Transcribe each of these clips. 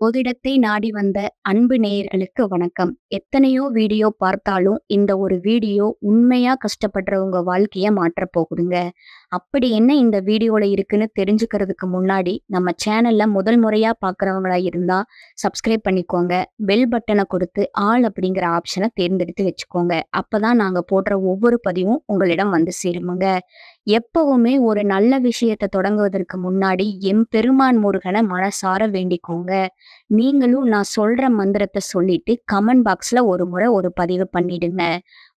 பொதிடத்தை நாடி வந்த அன்பு நேயர்களுக்கு வணக்கம். எத்தனையோ வீடியோ பார்த்தாலும், இந்த ஒரு வீடியோ உண்மையா கஷ்டப்படுறவங்க வாழ்க்கைய மாற்றப் போகுதுங்க. அப்படி என்ன இந்த வீடியோல இருக்குன்னு தெரிஞ்சுக்கிறதுக்கு முன்னாடி, நம்ம சேனல்ல முதல் முறையா பார்க்குறவங்களா இருந்தா, சப்ஸ்கிரைப் பண்ணிக்கோங்க. பெல் பட்டனை கொடுத்து ஆள் அப்படிங்கிற ஆப்ஷனை தேர்ந்தெடுத்து வச்சுக்கோங்க. அப்பதான் நாங்க போடுற ஒவ்வொரு பதிவும் உங்களிடம் வந்து சேருமுங்க. எப்பவுமே ஒரு நல்ல விஷயத்த தொடங்குவதற்கு முன்னாடி எம் பெருமான் முருகனை மனசார வேண்டிக்கோங்க. நீங்களும் நான் சொல்ற மந்திரத்தை சொல்லிட்டு கமெண்ட் பாக்ஸ்ல ஒரு முறை ஒரு பதிவு பண்ணிடுங்க.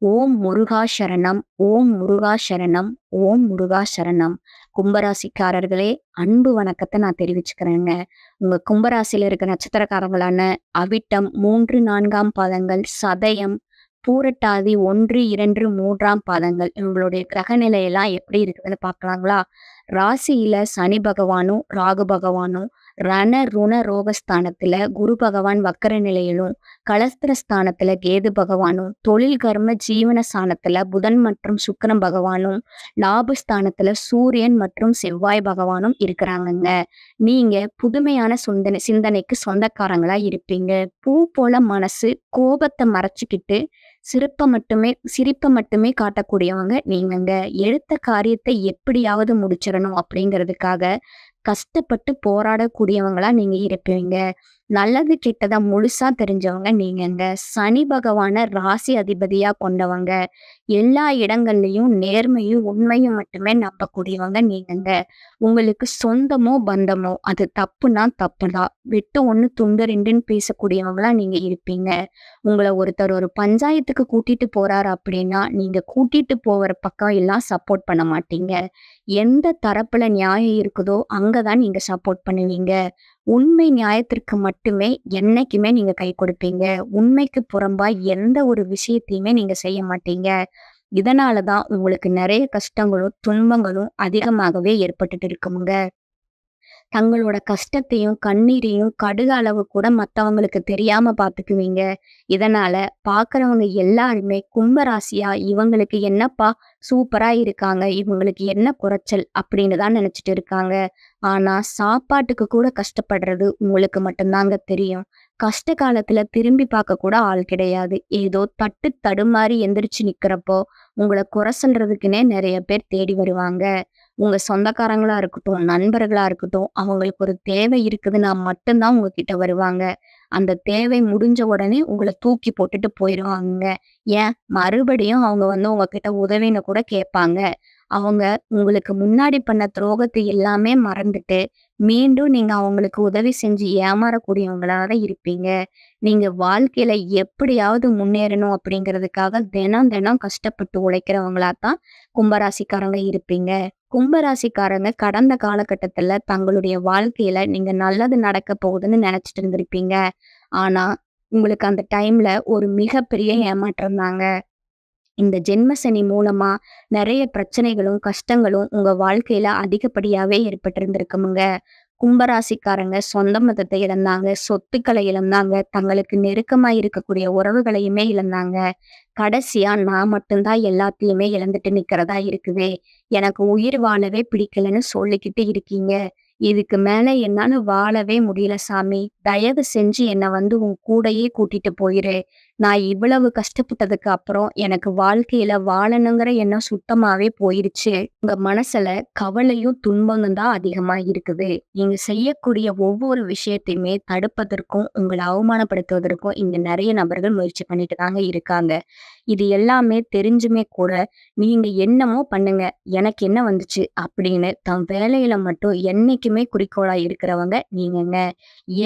ஓம் முருகா சரணம், ஓம் முருகா சரணம், ஓம் முருகா சரணம். கும்பராசிக்காரர்களே, அன்பு வணக்கத்தை நான் தெரிவிச்சுக்கிறேங்க. உங்க கும்பராசியில இருக்க நட்சத்திரக்காரங்களான அவிட்டம் 3, 4ஆம் பாதங்கள், சதயம், பூரட்டாதி 1, 2, 3ஆம் பாதங்கள் இவங்களுடைய கிரக நிலையெல்லாம் எப்படி இருக்குதுன்னு பார்க்கலாங்களா? ராசியில சனி பகவானும், ராகு பகவானும், ரண, ருண, ரோகஸ்தானத்துல குரு பகவான் வக்கர நிலையிலும், கலஸ்திர ஸ்தானத்துல கேது பகவானும், தொழில் கர்ம ஜீவன ஸ்தானத்துல புதன் மற்றும் சுக்கிரன் பகவானும், லாபஸ்தானத்துல சூரியன் மற்றும் செவ்வாய் பகவானும் இருக்கிறாங்கங்க. நீங்க புதுமையான சிந்தனை சிந்தனைக்கு சொந்தக்காரங்களா இருப்பீங்க. பூ போல மனசு, கோபத்தை மறைச்சிக்கிட்டு சிரிப்பை மட்டுமே சிரிப்பை மட்டுமே காட்டக்கூடியவங்க நீங்கங்க. எடுத்த காரியத்தை எப்படியாவது முடிச்சிடணும் அப்படிங்கிறதுக்காக கஷ்டப்பட்டு போராடக்கூடியவங்களா நீங்க இருப்பீங்க. நல்லது கிட்டதை முழுசா தெரிஞ்சவங்க நீங்கங்க. சனி பகவான ராசி அதிபதியா கொண்டவங்க. எல்லா இடங்கள்லயும் நேர்மையும், உண்மையும் மட்டுமே நம்பக்கூடியவங்க நீங்கங்க. உங்களுக்கு சொந்தமோ, பந்தமோ அது தப்புனா தப்புதான். வெட்டு 1 துண்டு ரெண்டுன்னு பேசக்கூடியவங்களா நீங்க இருப்பீங்க. உங்களை ஒருத்தர் ஒரு பஞ்சாயத்துக்கு கூட்டிட்டு போறாரு அப்படின்னா, நீங்க கூட்டிட்டு போகிற பக்கம் எல்லாம் சப்போர்ட் பண்ண மாட்டீங்க. எந்த தரப்புல நியாயம் இருக்குதோ, அங்கதான் நீங்க சப்போர்ட் பண்ணுவீங்க. உண்மை நியாயத்திற்கு மட்டுமே என்னைக்குமே நீங்க கை கொடுப்பீங்க. உண்மைக்கு புறம்பா எந்த ஒரு விஷயத்தையுமே நீங்க செய்ய மாட்டீங்க. இதனாலதான் உங்களுக்கு நிறைய கஷ்டங்களும், துன்பங்களும் அதிகமாகவே ஏற்பட்டுட்டு இருக்குமுங்க. தங்களோட கஷ்டத்தையும், கண்ணீரையும் கடுகு அளவு கூட மற்றவங்களுக்கு தெரியாம பார்த்துக்குவீங்க. இதனால பார்க்குறவங்க எல்லாருமே கும்பராசியா இவங்களுக்கு என்னப்பா சூப்பரா இருக்காங்க. இவங்களுக்கு என்ன குறைச்சல் அப்படின்னு தான் நினைச்சிட்டு இருக்காங்க. ஆனா சாப்பாட்டுக்கு கூட கஷ்டப்படுறது உங்களுக்கு மட்டும்தாங்க தெரியும். கஷ்ட காலத்துல திரும்பி பார்க்க கூட ஆள் கிடையாது. ஏதோ தட்டு தடுமாறி எந்திரிச்சு நிக்கிறப்போ, உங்களை குறை சொல்றதுக்குன்னே நிறைய பேர் தேடி வருவாங்க. உங்க சொந்தக்காரங்களா இருக்கட்டும், நண்பர்களா இருக்கட்டும், அவங்களுக்கு ஒரு தேவை இருக்குதுன்னா மட்டும்தான் உங்ககிட்ட வருவாங்க. அந்த தேவை முடிஞ்ச உடனே உங்களை தூக்கி போட்டுட்டு போயிடுவாங்க ஏன் மறுபடியும் அவங்க வந்து உங்ககிட்ட உதவின்னு கூட கேட்பாங்க. அவங்க உங்களுக்கு முன்னாடி பண்ண துரோகத்தை எல்லாமே மறந்துட்டு, மீண்டும் நீங்க அவங்களுக்கு உதவி செஞ்சு ஏமாறக்கூடியவங்களாக இருப்பீங்க. நீங்க வாழ்க்கையில எப்படியாவது முன்னேறணும் அப்படிங்கிறதுக்காக தினம் தினம் கஷ்டப்பட்டு உழைக்கிறவங்களா தான் கும்பராசிக்காரங்க இருப்பீங்க. கும்பராசிக்காரங்க கடந்த காலகட்டத்துல தங்களுடைய வாழ்க்கையில நீங்க நல்லது நடக்க போகுதுன்னு நினைச்சிட்டு இருந்திருப்பீங்க. ஆனா, உங்களுக்கு அந்த டைம்ல ஒரு மிகப்பெரிய ஏமாற்றம் தாங்க. இந்த ஜென்ம சனி மூலமா நிறைய பிரச்சனைகளும், கஷ்டங்களும் உங்க வாழ்க்கையில அதிகப்படியாவே ஏற்பட்டிருந்திருக்குமுங்க. கும்பராசிக்காரங்க சொந்த மதத்தை இழந்தாங்க, சொத்துக்களை இழந்தாங்க, தங்களுக்கு நெருக்கமா இருக்கக்கூடிய உறவுகளையுமே இழந்தாங்க. கடைசியா நான் மட்டும்தான் எல்லாத்தையுமே இழந்துட்டு நிக்கிறதா இருக்குது. எனக்கு உயிர் வாழவே பிடிக்கலன்னு சொல்லிக்கிட்டு இருக்கீங்க. இதுக்கு மேல என்னால வாழவே முடியல சாமி. தயவு செஞ்சு என்னை வந்து உன் கூடயே கூட்டிட்டு போயிரு. நான் இவ்வளவு கஷ்டப்பட்டதுக்கு அப்புறம் எனக்கு வாழ்க்கையில வாழணுங்கிற எண்ணம் சுத்தமாவே போயிருச்சு. உங்க மனசுல கவலையும், துன்பமும் தான் அதிகமா இருக்குது. நீங்க செய்யக்கூடிய ஒவ்வொரு விஷயத்தையுமே தடுப்பதற்கும், உங்களை அவமானப்படுத்துவதற்கும் இங்க நிறைய நபர்கள் முயற்சி பண்ணிட்டு தாங்க இருக்காங்க. இது எல்லாமே தெரிஞ்சுமே கூட, நீங்க என்னமோ பண்ணுங்க. எனக்கு என்ன வந்துச்சு அப்படின்னு தன் வேலையில மட்டும் என்னைக்குமே குறிக்கோளா இருக்கிறவங்க நீங்கங்க.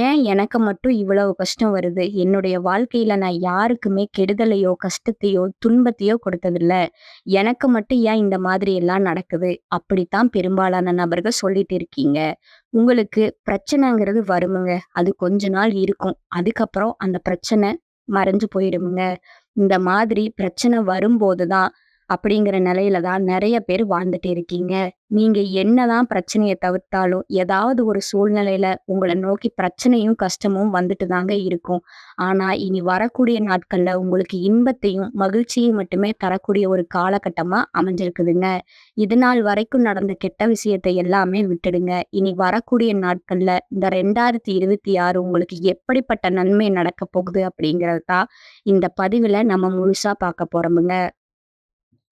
ஏன் எனக்கு மட்டும் இவ்வளவு கஷ்டம் வருது? என்னுடைய வாழ்க்கையில நான் யார் யாருக்குமே கெடுதலையோ, கஷ்டத்தையோ, துன்பத்தையோ கொடுத்ததில்ல. எனக்கு மட்டும் ஏன் இந்த மாதிரி எல்லாம் நடக்குது? அப்படித்தான் பெரும்பாலான நபர்கள் சொல்லிட்டு இருக்கீங்க. உங்களுக்கு பிரச்சனைங்கிறது வருமுங்க. அது கொஞ்ச நாள் இருக்கும். அதுக்கப்புறம் அந்த பிரச்சனை மறைஞ்சு போயிடுமுங்க. இந்த மாதிரி பிரச்சனை வரும்போது தான் அப்படிங்கிற நிலையில தான் நிறைய பேர் வாழ்ந்துட்டு இருக்கீங்க. நீங்க என்னதான் பிரச்சனையை தவிர்த்தாலும், ஏதாவது ஒரு சூழ்நிலையில உங்களை நோக்கி பிரச்சனையும், கஷ்டமும் வந்துட்டு தாங்க இருக்கும். ஆனா, இனி வரக்கூடிய நாட்கள்ல உங்களுக்கு இன்பத்தையும், மகிழ்ச்சியையும் மட்டுமே தரக்கூடிய ஒரு காலகட்டமா அமைஞ்சிருக்குதுங்க. இதுநாள் வரைக்கும் நடந்த கெட்ட விஷயத்தை எல்லாமே விட்டுடுங்க. இனி வரக்கூடிய நாட்கள்ல இந்த 2026 உங்களுக்கு எப்படிப்பட்ட நன்மை நடக்கப் போகுது அப்படிங்கிறது தான் இந்த பதிவுல நம்ம முழுசா பார்க்க போறோமுங்க.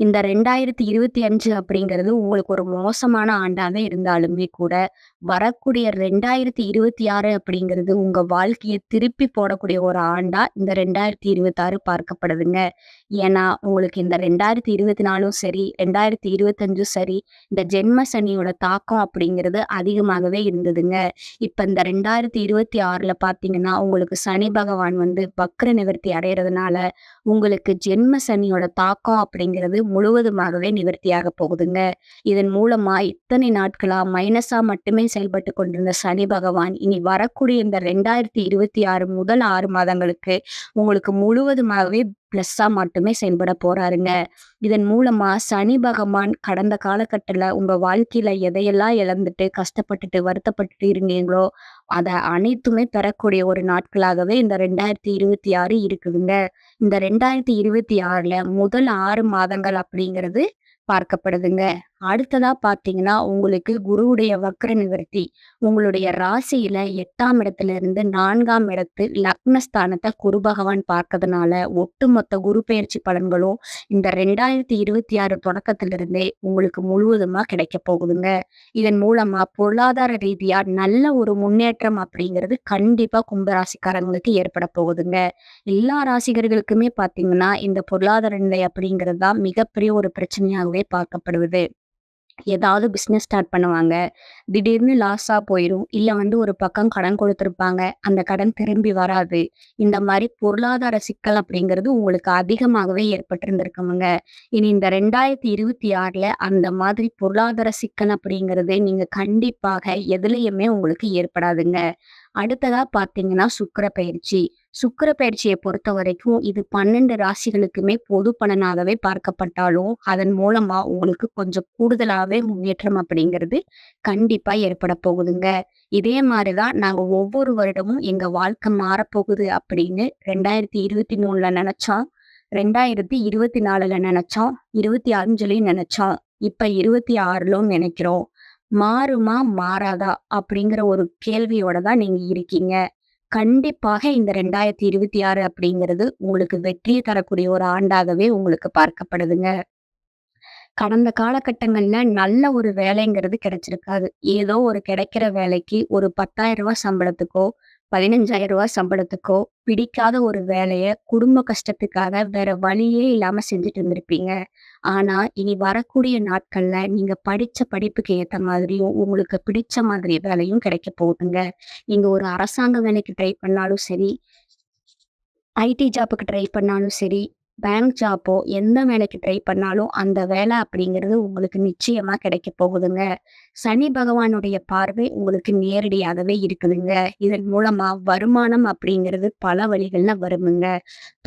இந்த 2025 அப்படிங்கிறது உங்களுக்கு ஒரு மோசமான ஆண்டாக இருந்தாலுமே கூட, வரக்கூடிய 2026 அப்படிங்கிறது உங்க வாழ்க்கையை திருப்பி போடக்கூடிய ஒரு ஆண்டா இந்த 2026 பார்க்கப்படுதுங்க. ஏன்னா, உங்களுக்கு இந்த 2024ம் சரி, 2025ம் சரி, இந்த ஜென்ம சனியோட தாக்கம் அப்படிங்கிறது அதிகமாகவே இருந்ததுங்க. இப்ப இந்த 2026ல பார்த்தீங்கன்னா, உங்களுக்கு சனி பகவான் வந்து வக்ர நிவர்த்தி அடைகிறதுனால உங்களுக்கு ஜென்ம சனியோட தாக்கம் அப்படிங்கிறது முழுவதுமாகவே நிவர்த்தியாக போகுதுங்க. இதன் மூலமா இத்தனை நாட்களா மைனஸா மட்டுமே செயல்பட்டுக் கொண்டிருந்த சனி பகவான், இனி வரக்கூடிய இந்த 2026 முதல் ஆறு மாதங்களுக்கு உங்களுக்கு முழுவதுமாகவே பிளஸ்ஸா மட்டுமே செயல்பட போறாருங்க. இதன் மூலமா சனி பகவான் கடந்த காலகட்டத்தில் உங்க வாழ்க்கையில எதையெல்லாம் இழந்துட்டு, கஷ்டப்பட்டுட்டு, வருத்தப்பட்டுட்டு இருந்தீங்களோ, அதை அனைத்துமே பெறக்கூடிய ஒரு நாட்களாகவே இந்த 2026 இருக்குதுங்க. இந்த ரெண்டாயிரத்தி இருபத்தி ஆறுல முதல் ஆறு மாதங்கள் அப்படிங்கிறது பார்க்கப்படுதுங்க. அடுத்ததா பார்த்தீங்கன்னா, உங்களுக்கு குருவுடைய வக்ர நிவர்த்தி. உங்களுடைய ராசியில எட்டாம் இடத்துல இருந்து நான்காம் இடத்து லக்னஸ்தானத்தை குரு பகவான் பார்க்கறதுனால, ஒட்டுமொத்த குரு பெயர்ச்சி பலன்களும் இந்த 2026 தொடக்கத்திலிருந்தே உங்களுக்கு முழுவதுமா கிடைக்கப் போகுதுங்க. இதன் மூலமா பொருளாதார ரீதியா நல்ல ஒரு முன்னேற்றம் அப்படிங்கிறது கண்டிப்பா கும்பராசிக்காரங்களுக்கு ஏற்பட ஏற்படப் போகுதுங்க. எல்லா ராசிகர்களுக்குமே பாத்தீங்கன்னா இந்த பொருளாதார நிலை அப்படிங்கிறது தான் மிகப்பெரிய ஒரு பிரச்சனையாகவே பார்க்கப்படுவது. ஏதாவது பிஸ்னஸ் ஸ்டார்ட் பண்ணுவாங்க. திடீர்னு லாஸா போயிடும் இல்லை வந்து ஒரு பக்கம் கடன் கொடுத்துருப்பாங்க அந்த கடன் திரும்பி வராது. இந்த மாதிரி பொருளாதார சிக்கல் அப்படிங்கிறது உங்களுக்கு அதிகமாகவே ஏற்பட்டிருந்திருக்கவங்க இனி இந்த 2026ல அந்த மாதிரி பொருளாதார சிக்கல் அப்படிங்கிறது நீங்க கண்டிப்பாக எதுலேயுமே உங்களுக்கு ஏற்படாதுங்க. அடுத்ததா பார்த்தீங்கன்னா, பயிற்சி சுக்கர பயிற்சியை பொறுத்த வரைக்கும் இது 12 ராசிகளுக்குமே பொது பலனாகவே பார்க்கப்பட்டாலும், அதன் மூலமா உங்களுக்கு கொஞ்சம் கூடுதலாவே முன்னேற்றம் அப்படிங்கிறது கண்டிப்பா ஏற்பட போகுதுங்க. இதே மாதிரிதான் தான் நாங்க ஒவ்வொரு வருடமும் எங்க வாழ்க்கை மாறப்போகுது அப்படின்னு 2023ல நெனச்சோம். 2024ல நெனச்சோம். 25லயும் நெனச்சோம். இப்ப 26லும் நெனைக்கிறோம். மாறுமா? மாறாதா? அப்படிங்கிற ஒரு கேள்வியோட தான் நீங்க இருக்கீங்க. கண்டிப்பாக இந்த 2026 அப்படிங்கிறது உங்களுக்கு வெற்றியை தரக்கூடிய ஒரு ஆண்டாகவே உங்களுக்கு பார்க்கப்படுதுங்க. கடந்த காலகட்டங்கள்ல நல்ல ஒரு வேலைங்கிறது கிடைச்சிருக்காது. ஏதோ ஒரு கிடைக்கிற வேலைக்கு ஒரு பத்தாயிரம் ரூபாய் சம்பளத்துக்கோ, பதினஞ்சாயிரம் ரூபா சம்பளத்துக்கோ, பிடிக்காத ஒரு வேலைய குடும்ப கஷ்டத்துக்காக வேற வழியே இல்லாம செஞ்சுட்டு இருந்திருப்பீங்க. ஆனா, இனி வரக்கூடிய நாட்கள்ல நீங்க படிச்ச படிப்புக்கு ஏத்த மாதிரியும், உங்களுக்கு பிடிச்ச மாதிரி வேலையும் கிடைக்க போகுதுங்க. நீங்க ஒரு அரசாங்க வேலைக்கு ட்ரை பண்ணாலும் சரி, ஐடி ஜாப்புக்கு ட்ரை பண்ணாலும் சரி, பேங்க் ஜாப்போ எந்த வேலைக்கு ட்ரை பண்ணாலும் அந்த வேலை அப்படிங்கிறது உங்களுக்கு நிச்சயமா கிடைக்கப் போகுதுங்க. சனி பகவானுடைய பார்வை உங்களுக்கு நேரடியாகவே இருக்குதுங்க. இதன் மூலமா வருமானம் அப்படிங்கிறது பல வழிகள்ல வருமுங்க.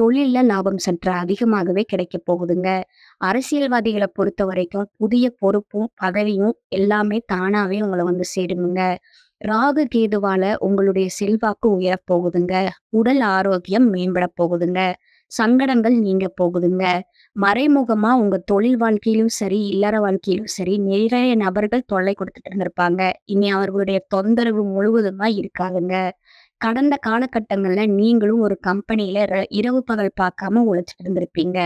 தொழில்ல லாபம் சற்று அதிகமாகவே கிடைக்கப் போகுதுங்க. அரசியல்வாதிகளை பொறுத்த வரைக்கும் புதிய பொறுப்பும், பதவியும் எல்லாமே தானாவே உங்களை வந்து சேருமுங்க. ராகு, கேதுவால உங்களுடைய செல்வாக்கு உயரப் போகுதுங்க. உடல் ஆரோக்கியம் மேம்பட போகுதுங்க. சங்கடங்கள் நீங்க போகுதுங்க. மறைமுகமா உங்க தொழில் வாழ்க்கையிலும் சரி, இல்லற வாழ்க்கையிலும் சரி, நிறைய நபர்கள் தொல்லை கொடுத்துட்டு இருந்திருப்பாங்க. இனி அவர்களுடைய தொந்தரவு முழுவதுமா இருக்காதுங்க. கடந்த காலகட்டங்கள்ல நீங்களும் ஒரு கம்பெனியில இரவு பகல் பார்க்காம உழைச்சிட்டு இருந்திருப்பீங்க.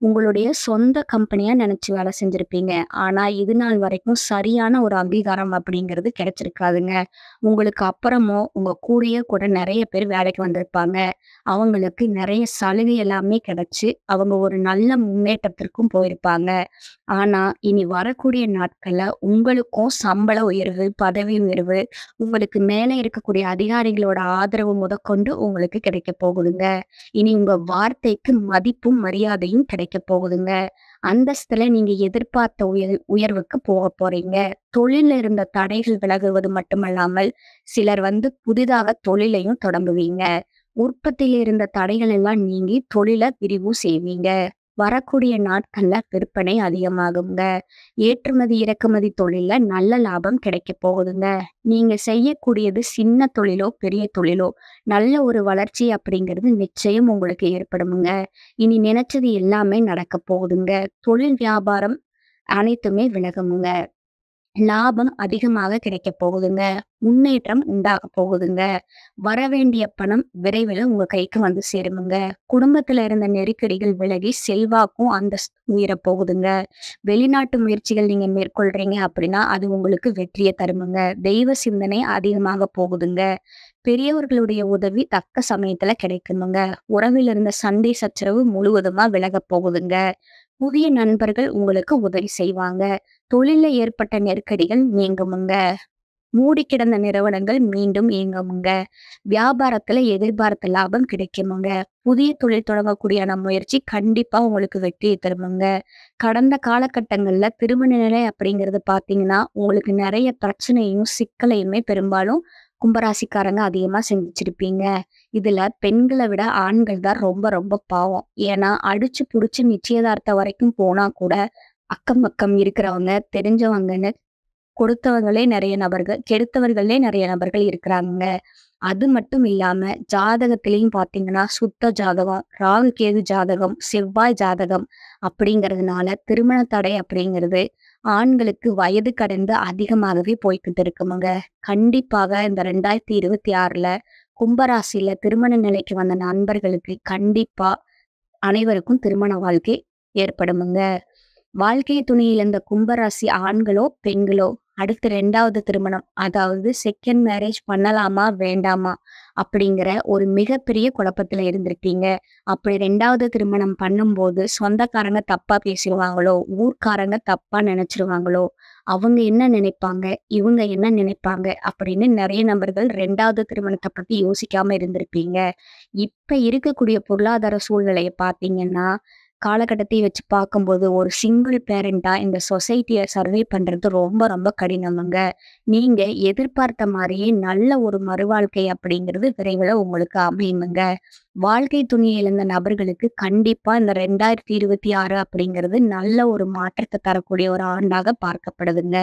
உங்களுடைய சொந்த கம்பெனியா நினச்சி வேலை செஞ்சிருப்பீங்க. ஆனா, இதுநாள் வரைக்கும் சரியான ஒரு அங்கீகாரம் அப்படிங்கிறது கிடைச்சிருக்காதுங்க. உங்களுக்கு அப்புறமும் உங்க கூடயே கூட நிறைய பேர் வேலைக்கு வந்திருப்பாங்க. அவங்களுக்கு நிறைய சலுகை எல்லாமே கிடைச்சு, அவங்க ஒரு நல்ல முன்னேற்றத்திற்கும் போயிருப்பாங்க. ஆனா, இனி வரக்கூடிய நாட்கள்ல உங்களுக்கும் சம்பள உயர்வு, பதவி உயர்வு, உங்களுக்கு மேலே இருக்கக்கூடிய அதிகாரிகளோட ஆதரவு முதற்கொண்டு உங்களுக்கு கிடைக்கப் போகுதுங்க. இனி உங்க வார்த்தைக்கு மதிப்பும், மரியாதையும் கிடைக்கும் கிடைக்க போகுதுங்க. அந்தஸ்துல நீங்க எதிர்பார்த்த உயர் உயர்வுக்கு போக போறீங்க. தொழில இருந்த தடைகள் விலகுவது மட்டுமல்லாமல், சிலர் வந்து புதிதாக தொழிலையும் தொடங்குவீங்க. உற்பத்தியில இருந்த தடைகள் எல்லாம் நீங்கி தொழில விரிவும் செய்வீங்க. வரக்கூடிய நாட்கள்ல விற்பனை அதிகமாகுங்க. ஏற்றுமதி, இறக்குமதி தொழில்ல நல்ல லாபம் கிடைக்கப் போகுதுங்க. நீங்க செய்யக்கூடியது சின்ன தொழிலோ, பெரிய தொழிலோ, நல்ல ஒரு வளர்ச்சி அப்படிங்கிறது நிச்சயம் உங்களுக்கு ஏற்படுமுங்க. இனி நினைச்சது எல்லாமே நடக்கப் போகுதுங்க. தொழில், வியாபாரம் அனைத்துமே விலகுமுங்க. லாபம் அதிகமாக கிடைக்க போகுதுங்க. முன்னேற்றம் உண்டாகப் போகுதுங்க. வரவேண்டிய பணம் விரைவில் உங்க கைக்கு வந்து சேருமுங்க. குடும்பத்துல இருந்த நெருக்கடிகள் விலகி செல்வாக்கும் அந்த உயரப் போகுதுங்க. வெளிநாட்டு முயற்சிகள் நீங்க மேற்கொள்றீங்க அப்படின்னா, அது உங்களுக்கு வெற்றியை தருமுங்க. தெய்வ சிந்தனை அதிகமாக போகுதுங்க. பெரியவர்களுடைய உதவி தக்க சமயத்துல கிடைக்குமுங்க. உறவில் இருந்த சண்டை சச்சரவு முழுவதுமா விலகப் போகுதுங்க. புதிய நண்பர்கள் உங்களுக்கு உதவி செய்வாங்க. தொழில ஏற்பட்ட நெருக்கடிகள் நீங்குமுங்க. மூடி கிடந்த நிறுவனங்கள் மீண்டும் இயங்குமுங்க. வியாபாரத்துல எதிர்பார்த்த லாபம் கிடைக்குமுங்க. புதிய தொழில் தொடங்கக்கூடியான முயற்சி கண்டிப்பா உங்களுக்கு வெற்றியை தருமுங்க. கடந்த காலகட்டங்கள்ல திருமண நிலை அப்படிங்கிறது பார்த்தீங்கன்னா, உங்களுக்கு நிறைய பிரச்சனையும், சிக்கலையுமே பெரும்பாலும் கும்பராசிக்காரங்க அதிகமா செஞ்சிருப்பீங்க இதுல பெண்களை விட ஆண்கள் தான் ரொம்ப ரொம்ப பாவம். ஏன்னா, அடிச்சு பிடிச்சி நிச்சயதார்த்தம் வரைக்கும் போனா கூட, அக்கம் பக்கம் இருக்கிறவங்க, தெரிஞ்சவங்கன்னு கொடுத்தவங்களே நிறைய நபர்கள், கெடுத்தவர்களே நிறைய நபர்கள் இருக்கிறாங்க அது மட்டும் இல்லாம ஜாதகத்திலையும் பார்த்தீங்கன்னா, சுத்த ஜாதகம், ராகு கேது ஜாதகம், செவ்வாய் ஜாதகம் அப்படிங்கிறதுனால திருமண தடை அப்படிங்கிறது ஆண்களுக்கு வயது கடந்து அதிகமாகவே போய்கிட்டு இருக்குமுங்க. கண்டிப்பாக இந்த 2026ல கும்பராசியில திருமண நிலைக்கு வந்த நண்பர்களுக்கு கண்டிப்பா அனைவருக்கும் திருமண வாழ்க்கை ஏற்படுமுங்க. வாழ்க்கை துணை இழந்த கும்பராசி ஆண்களோ, பெண்களோ அடுத்து ரெண்டாவது திருமணம், அதாவது செகண்ட் மேரேஜ் பண்ணலாமா? வேண்டாமா? அப்படிங்கிற ஒரு மிகப்பெரிய குழப்பத்துல இருந்திருப்பீங்க. அப்படி ரெண்டாவது திருமணம் பண்ணும்போது சொந்தக்காரங்க தப்பா பேசிடுவாங்களோ ஊர்க்காரங்க தப்பா நினைச்சிருவாங்களோ அவங்க என்ன நினைப்பாங்க? இவங்க என்ன நினைப்பாங்க? அப்படின்னு நிறைய நபர்கள் ரெண்டாவது திருமணத்தை பத்தி யோசிக்காம இருந்திருப்பீங்க. இப்ப இருக்கக்கூடிய பொருளாதார சூழ்நிலையை பார்த்தீங்கன்னா, காலகட்டத்தை வச்சு பார்க்கும்போது ஒரு சிங்கிள் பேரண்டா இந்த சொசைட்டியை சர்வே பண்றது ரொம்ப ரொம்ப கடினமுங்க. நீங்க எதிர்பார்த்த மாதிரியே நல்ல ஒரு மறுவாழ்க்கை அப்படிங்கிறது விரைவில் உங்களுக்கு அமையுமுங்க. வாழ்க்கை துணி இழந்த நபர்களுக்கு கண்டிப்பா இந்த 2026 அப்படிங்கிறது நல்ல ஒரு மாற்றத்தை தரக்கூடிய ஒரு ஆண்டாக பார்க்கப்படுதுங்க.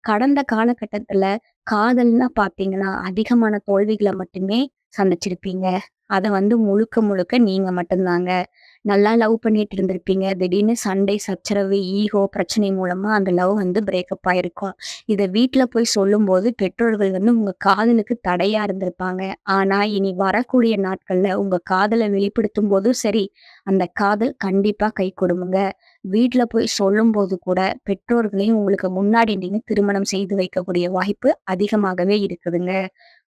கடந்த காலகட்டத்துல காதல்னா பார்த்தீங்கன்னா, அதிகமான தோல்விகளை மட்டுமே சந்திச்சிருப்பீங்க. அதை வந்து முழுக்க முழுக்க நீங்க மட்டும்தாங்க நல்லா லவ் பண்ணிட்டு இருந்திருப்பீங்க. திடீர்னு சண்டை, சச்சரவு, ஈகோ பிரச்சனை மூலமா அந்த லவ் வந்து பிரேக்கப் ஆயிருக்கும். இதை வீட்டுல போய் சொல்லும்போது பெற்றோர்கள் வந்து உங்க காதலுக்கு தடையா இருந்திருப்பாங்க. ஆனா, இனி வரக்கூடிய நாட்கள்ல உங்க வெளிப்படுத்தும் போதும் சரி, அந்த காதல் கண்டிப்பா கைகூடுமுங்க. வீட்டுல போய் சொல்லும்போது கூட பெற்றோர்களையும் உங்களுக்கு முன்னாடி நீங்க திருமணம் செய்து வைக்கக்கூடிய வாய்ப்பு அதிகமாகவே இருக்குதுங்க.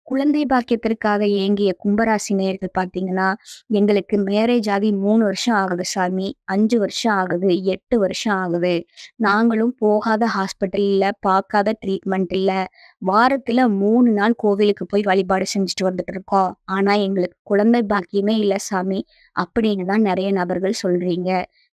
குழந்தை பாக்கியத்திற்காக ஏங்கிய கும்பராசி நேர்கள் பார்த்தீங்கன்னா, எங்களுக்கு மேரேஜ் ஆகி மூணு வருஷம் ஆகுது சாமி, அஞ்சு வருஷம் ஆகுது, எட்டு வருஷம் ஆகுது. நாங்களும் போகாத ஹாஸ்பிட்டல்ல பார்க்காத ட்ரீட்மெண்ட் இல்லை வாரத்துல மூணு நாள் கோவிலுக்கு போய் வழிபாடு செஞ்சுட்டு வந்துட்டு இருக்கோம். ஆனா, எங்களுக்கு குழந்தை பாக்கியமே இல்லை சாமி, அப்படின்னு தான் நிறைய நபர்கள் சொல்றீங்க.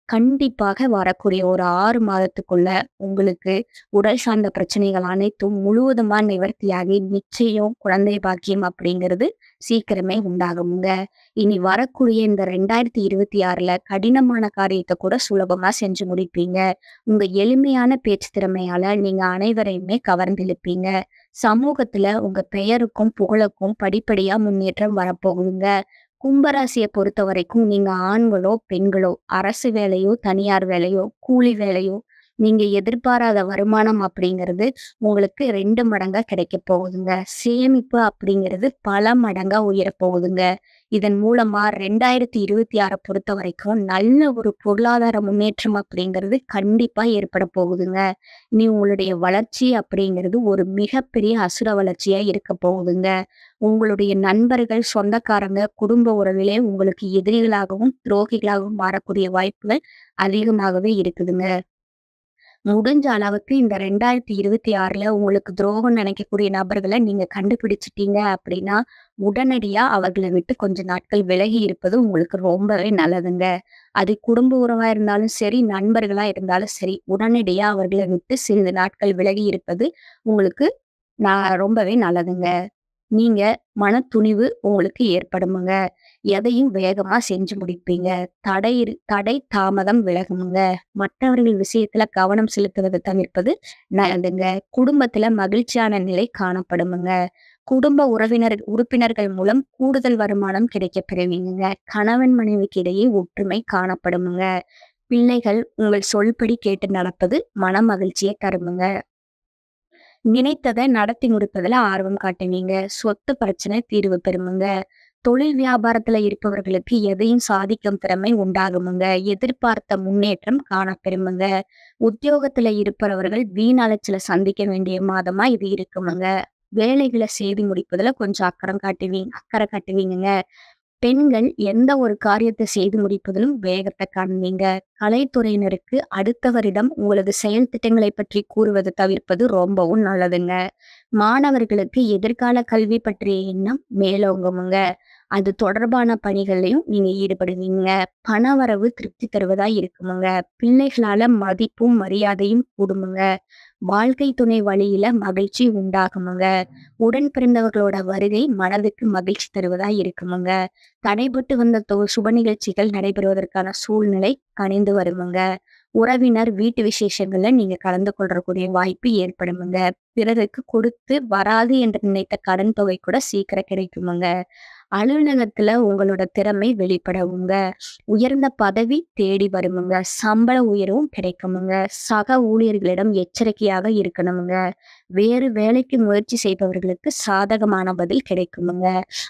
கண்டிப்பாக வரக்கூடிய ஒரு ஆறு மாதத்துக்குள்ள உங்களுக்கு உடல் சார்ந்த பிரச்சனைகள் அனைத்தும் முழுவதுமா நிவர்த்தியாகி, நிச்சயம் குழந்தை பாக்கியம் அப்படிங்கிறது சீக்கிரமே உண்டாகுங்க இனி வரக்கூடிய இந்த 2026ல கடினமான காரியத்தை கூட சுலபமா செஞ்சு முடிப்பீங்க. உங்க எளிமையான பேச்சு திறமையால நீங்க அனைவரையுமே கவர்ந்திழுப்பீங்க. சமூகத்துல உங்க பெயருக்கும், புகழுக்கும் படிப்படியா முன்னேற்றம் வரப்போகுங்க கும்பராசியை பொறுத்த வரைக்கும் நீங்க ஆண்களோ, பெண்களோ, அரசு வேலையோ, தனியார் வேலையோ, கூலி வேலையோ, நீங்க எதிர்பாராத வருமானம் அப்படிங்கிறது உங்களுக்கு ரெண்டு மடங்கா கிடைக்கப் போகுதுங்க. சேமிப்பு அப்படிங்கிறது பல மடங்கா உயரப் போகுதுங்க. இதன் மூலமா 2026 பொறுத்தவரைக்கும் நல்ல ஒரு பொருளாதார முன்னேற்றம் அப்படிங்கிறது கண்டிப்பா ஏற்பட போகுதுங்க. இனி உங்களுடைய வளர்ச்சி அப்படிங்கிறது ஒரு மிகப்பெரிய அசுர வளர்ச்சியா இருக்க போகுதுங்க. உங்களுடைய நண்பர்கள், சொந்தக்காரங்க, குடும்ப உறவிலே உங்களுக்கு எதிரிகளாகவும், துரோகிகளாகவும் மாறக்கூடிய வாய்ப்புகள் அதிகமாகவே இருக்குதுங்க. முடிஞ்ச அளவுக்கு இந்த 2026ல உங்களுக்கு துரோகம் நினைக்கக்கூடிய நபர்களை நீங்க கண்டுபிடிச்சிட்டீங்க அப்படின்னா, உடனடியா அவர்களை விட்டு கொஞ்ச நாட்கள் விலகி இருப்பது உங்களுக்கு ரொம்பவே நல்லதுங்க. அது குடும்ப உறவா இருந்தாலும் சரி, நண்பர்களா இருந்தாலும் சரி, உடனடியா அவர்களை விட்டு சிறிது நாட்கள் விலகி இருப்பது உங்களுக்கு நான் ரொம்பவே நல்லதுங்க. நீங்க மனத்துணிவு உங்களுக்கு ஏற்படுமுங்க. எதையும் வேகமா செஞ்சு முடிப்பீங்க. தடை இரு தடை தாமதம் விலகுங்க மற்றவர்கள் விஷயத்துல கவனம் செலுத்துவதை தவிர்ப்பது நல்லதுங்க. குடும்பத்துல மகிழ்ச்சியான நிலை காணப்படுமுங்க. குடும்ப உறவினர் உறுப்பினர்கள் மூலம் கூடுதல் வருமானம் கிடைக்க பெறுவீங்க. கணவன் மனைவிக்கு இடையே ஒற்றுமை காணப்படுமுங்க. பிள்ளைகள் உங்கள் சொல்படி கேட்டு நடப்பது மன மகிழ்ச்சியை தருமுங்க. நினைத்ததை நடத்தி முடிப்பதில் ஆர்வம் காட்டுவீங்க. சொத்து பிரச்சனை தீர்வு பெறுமுங்க. தொழில் வியாபாரத்துல இருப்பவர்களுக்கு எதையும் சாதிக்கும் திறமை உண்டாகுமுங்க. எதிர்பார்த்த முன்னேற்றம் காணப்பெறுமுங்க. உத்தியோகத்துல இருப்பவர்கள் வீண் அலைச்சல சந்திக்க வேண்டிய மாதமா இது இருக்குமுங்க. வேலைகளை செய்து முடிப்பதுல கொஞ்சம் அக்கறம் காட்டுவீங்க அக்கறை காட்டுவீங்கங்க. பெண்கள் எந்த ஒரு காரியத்தை செய்து முடிப்பதிலும் வேகத்தை காண்பீங்க. கலைத்துறையினருக்கு அடுத்தவரிடம் உங்களது செயல் திட்டங்களை பற்றி கூறுவது தவிர்ப்பது ரொம்பவும் நல்லதுங்க. மாணவர்களுக்கு எதிர்கால கல்வி பற்றிய எண்ணம் மேலோங்குமுங்க. அது தொடர்பான பணிகளையும் நீங்க ஈடுபடுவீங்க. பணவரவு திருப்தி தருவதா இருக்குமுங்க. பிள்ளைகளால மதிப்பும் மரியாதையும் கூடுமுங்க. வாழ்க்கை துணை வழியில மகிழ்ச்சி உண்டாகுமுங்க. உடன் பிறந்தவர்களோட வருகை மனதுக்கு மகிழ்ச்சி தருவதா இருக்குமுங்க. தடைபட்டு வந்த தொ சுப நிகழ்ச்சிகள் நடைபெறுவதற்கான சூழ்நிலை கணிந்து வருமுங்க. உறவினர் வீட்டு விசேஷங்கள்ல நீங்க கலந்து கொள்ளக்கூடிய வாய்ப்பு ஏற்படுமுங்க. பிறருக்கு கொடுத்து வராது என்று நினைத்த கடன் தொகை கூட சீக்கிரம் கிடைக்குமுங்க. அலுவலகத்துல உங்களோட திறமை வெளிப்படவுங்க. உயர்ந்த பதவி தேடி வருமுங்க. சம்பள உயர்வும் கிடைக்குமுங்க. சக ஊழியர்களிடம் எச்சரிக்கையாக இருக்கணுமுங்க. வேறு வேலைக்கு முயற்சி செய்பவர்களுக்கு சாதகமான பதில் கிடைக்குமுங்க.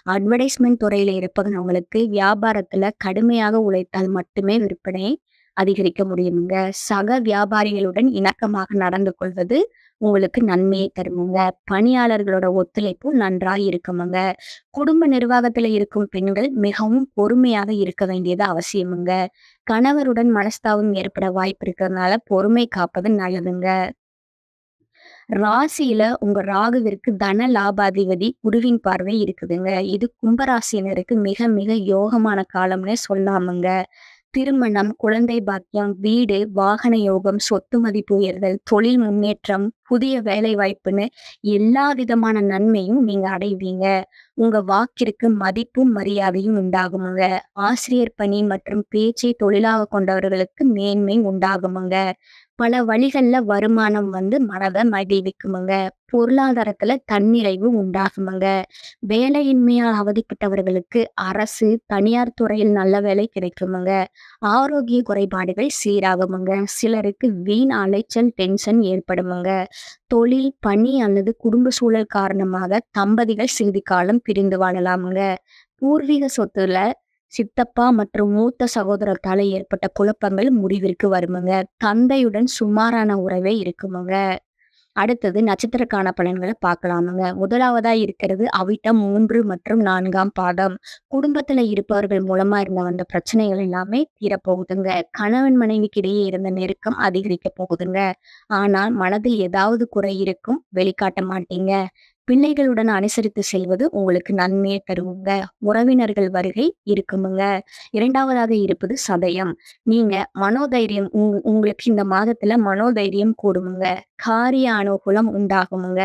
அட்வர்டைஸ்மெண்ட் துறையில இருப்பவங்களுக்கு வியாபாரத்துல கடுமையாக உழைத்தால் மட்டுமே விற்பனை அதிகரிக்க முடியுமுங்க. சக வியாபாரிகளுடன் இணக்கமாக நடந்து கொள்வது உங்களுக்கு நன்மையை தருமுங்க. பணியாளர்களோட ஒத்துழைப்பும் நன்றாக இருக்குமுங்க. குடும்ப நிர்வாகத்துல இருக்கும் பெண்கள் மிகவும் பொறுமையாக இருக்க வேண்டியது அவசியமுங்க. கணவருடன் மனஸ்தாபம் ஏற்பட வாய்ப்பு இருக்கிறதுனால பொறுமை காப்பது நல்லதுங்க. ராசியில உங்க ராகுவிற்கு தன லாபாதிபதி குருவின் பார்வை இருக்குதுங்க. இது கும்பராசினருக்கு மிக மிக யோகமான காலம்னு சொல்லாமுங்க. திருமணம், குழந்தை பாக்கியம், வீடு, வாகன யோகம், சொத்து மதிப்பு உயர்தல், தொழில் முன்னேற்றம், புதிய வேலை வாய்ப்புன்னு எல்லா விதமான நன்மையும் நீங்க அடைவீங்க. உங்க வாக்கிற்கு மதிப்பும் மரியாதையும் உண்டாகுமுங்க. ஆசிரியர் பணி மற்றும் பேச்சை தொழிலாக கொண்டவர்களுக்கு மேன்மை உண்டாகுமுங்க. பல வழிகள்ல வருமானம் வந்து மனதை மகிழ்விக்குமுங்க. பொருளாதாரத்துல தன்னிறைவு உண்டாகுமுங்க. வேலையின்மையால் அவதிப்பட்டவர்களுக்கு அரசு, தனியார் துறையில் நல்ல வேலை கிடைக்குமுங்க. ஆரோக்கிய குறைபாடுகள் சீராகுமுங்க. சிலருக்கு வீண் அலைச்சல், டென்ஷன் ஏற்படுமுங்க. தொழில், பணி அல்லது குடும்ப சூழல் காரணமாக தம்பதிகள் சிறிது காலம் பிரிந்து வாழலாமுங்க. பூர்வீக சொத்துல சித்தப்பா மற்றும் மூத்த சகோதரத்தால ஏற்பட்ட குழப்பங்கள் முடிவிற்கு வருமுங்க. தந்தையுடன் சுமாரான உறவே இருக்குமுங்க. அடுத்தது நட்சத்திரக்கான பலன்களை பார்க்கலாமுங்க. முதலாவதா இருக்கிறது அவிட்டம் மூன்று மற்றும் நான்காம் பாதம். குடும்பத்துல இருப்பவர்கள் மூலமா இருந்த வந்த பிரச்சனைகள் எல்லாமே தீரப்போகுதுங்க. கணவன் மனைவிக்கு இடையே இருந்த நெருக்கம் அதிகரிக்க போகுதுங்க. ஆனால் மனதில் ஏதாவது குறை இருக்கும் வெளிக்காட்ட மாட்டீங்க. பிள்ளைகளுடன் அனுசரித்து செல்வது உங்களுக்கு நன்மையை தருவுங்க. உறவினர்கள் வருகை இருக்குமுங்க. இரண்டாவதாக இருப்பது சதயம். நீங்க மனோதைரியம் உங் உங்களுக்கு இந்த மாதத்துல மனோதைரியம் கூடுமுங்க. காரிய அனுகூலம் உண்டாகுமுங்க.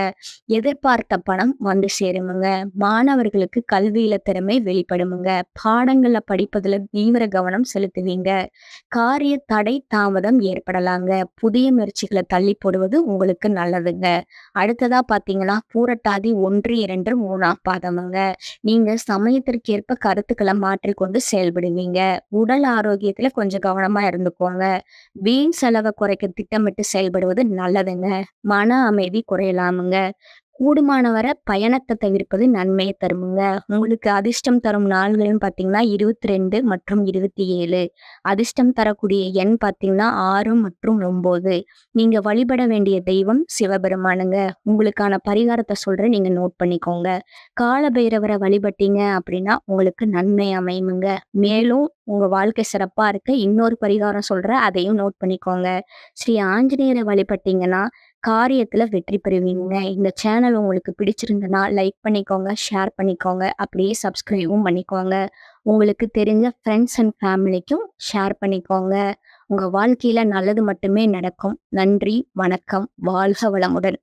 எதிர்பார்த்த பணம் வந்து சேருமுங்க. மாணவர்களுக்கு கல்வியில திறமை வெளிப்படுமுங்க. பாடங்கள்ல படிப்பதுல தீவிர கவனம் செலுத்துவீங்க. காரிய தடை தாமதம் ஏற்படலாங்க. புதிய முயற்சிகளை தள்ளி போடுவது உங்களுக்கு நல்லதுங்க. அடுத்ததா பாத்தீங்கன்னா பூரட்டாதி ஒன்று, இரண்டு, மூணாம் பாதமுங்க. நீங்க சமயத்திற்கேற்ப கருத்துக்களை மாற்றிக்கொண்டு செயல்படுவீங்க. உடல் ஆரோக்கியத்துல கொஞ்சம் கவனமா இருந்துக்கோங்க. வீண் செலவை குறைக்க திட்டமிட்டு செயல்படுவது நல்லதுங்க. மன அமைதி குறையலாமுங்க. கூடுமானவர பயணத்தை தவிர்ப்பது நன்மையை தருமுங்க. உங்களுக்கு அதிர்ஷ்டம் தரும் நாள்கள்னு பார்த்தீங்கன்னா 22 மற்றும் 27. அதிர்ஷ்டம் தரக்கூடிய எண் பார்த்தீங்கன்னா ஆறு மற்றும் ஒம்பது நீங்க வழிபட வேண்டிய தெய்வம் சிவபெருமானுங்க. உங்களுக்கான பரிகாரத்தை சொல்றேன் நீங்க நோட் பண்ணிக்கோங்க. காலபைரவரை வழிபட்டீங்க அப்படின்னா உங்களுக்கு நன்மை அமையுங்க மேலும் உங்க வாழ்க்கை சிறப்பா இருக்க இன்னொரு பரிகாரம் சொல்றேன் அதையும் நோட் பண்ணிக்கோங்க. ஸ்ரீ ஆஞ்சநேயரை வழிபட்டீங்கன்னா காரியத்துல வெற்றி பெறுவீங்க. இந்த சேனல் உங்களுக்கு பிடிச்சிருந்ததுன்னா லைக் பண்ணிக்கோங்க, ஷேர் பண்ணிக்கோங்க. அப்படியே சப்ஸ்கிரைபும் பண்ணிக்கோங்க. உங்களுக்கு தெரிஞ்ச ஃப்ரெண்ட்ஸ் அண்ட் ஃபேமிலிக்கும் ஷேர் பண்ணிக்கோங்க. உங்க வாழ்க்கையில நல்லது மட்டுமே நடக்கும். நன்றி, வணக்கம். வாழ்க வளமுடன்.